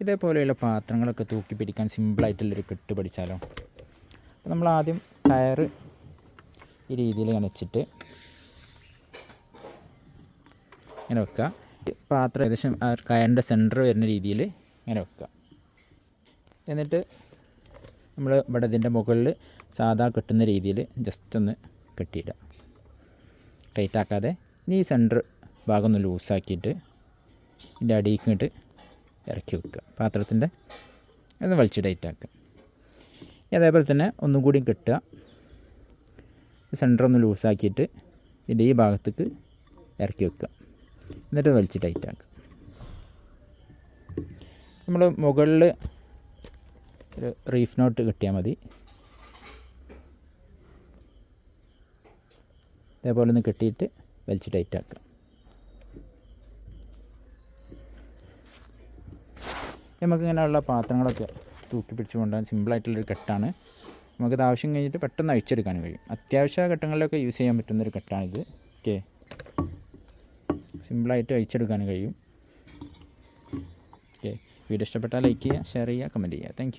ഇതേപോലെയുള്ള പാത്രങ്ങളൊക്കെ തൂക്കി പിടിക്കാൻ സിമ്പിളായിട്ടുള്ളൊരു കെട്ട് പഠിച്ചാലോ അപ്പോൾ നമ്മൾ ആദ്യം കയറ് ഈ രീതിയിൽ ഇങ്ങനെ വെച്ചിട്ട് ഇങ്ങനെ വെക്കുക. പാത്രം ഏകദേശം ആ കയറിന്റെ സെന്റർ വരുന്ന രീതിയിൽ ഇങ്ങനെ വെക്കുക. എന്നിട്ട് നമ്മൾ ഇവിടെ ഇതിന്റെ മുകളിൽ സാധാ കെട്ടുന്ന രീതിയിൽ ജസ്റ്റ് ഒന്ന് കെട്ടിയിടുക. ടൈറ്റാക്കാതെ ഈ സെന്റർ ഭാഗം ഒന്ന് ലൂസാക്കിയിട്ട് ഇതിന്റെ അടിയിൽ ഇങ്ങോട്ട് ഇറക്കി വെക്കുക. പാത്രത്തിന്റെ ഒന്ന് വലിച്ച് ടൈറ്റാക്കുക അതേപോലെ തന്നെ ഒന്നും കൂടി കെട്ടുക. സെന്റർ ഒന്ന് ലൂസാക്കിയിട്ട് ഇതിന്റെ ഈ ഭാഗത്തേക്ക് ഇറക്കി വെക്കുക. എന്നിട്ട് വലിച്ച് ടൈറ്റാക്കുക നമ്മൾ മുകളിൽ ഒരു റീഫ് നോട്ട് കിട്ടിയാൽ മതി. ഇതേപോലെ ഒന്ന് കെട്ടിയിട്ട് വലിച്ച് ടൈറ്റ് നമുക്ക് ഇങ്ങനെയുള്ള പാത്രങ്ങളൊക്കെ തൂക്കി പിടിച്ച് കൊണ്ടുപോകാൻ സിമ്പിളായിട്ടുള്ളൊരു കെട്ടാണ്. നമുക്കത് ആവശ്യം കഴിഞ്ഞിട്ട് പെട്ടെന്ന് അഴിച്ചെടുക്കാൻ കഴിയും. അത്യാവശ്യ ഘട്ടങ്ങളിലൊക്കെ യൂസ് ചെയ്യാൻ പറ്റുന്നൊരു കെട്ടാണിത്. ഓക്കെ. സിമ്പിളായിട്ട് അഴിച്ചെടുക്കാൻ കഴിയും. ഓക്കെ. വീഡിയോ ഇഷ്ടപ്പെട്ടാൽ ലൈക്ക് ചെയ്യുക ഷെയർ ചെയ്യുക കമന്റ് ചെയ്യുക. താങ്ക്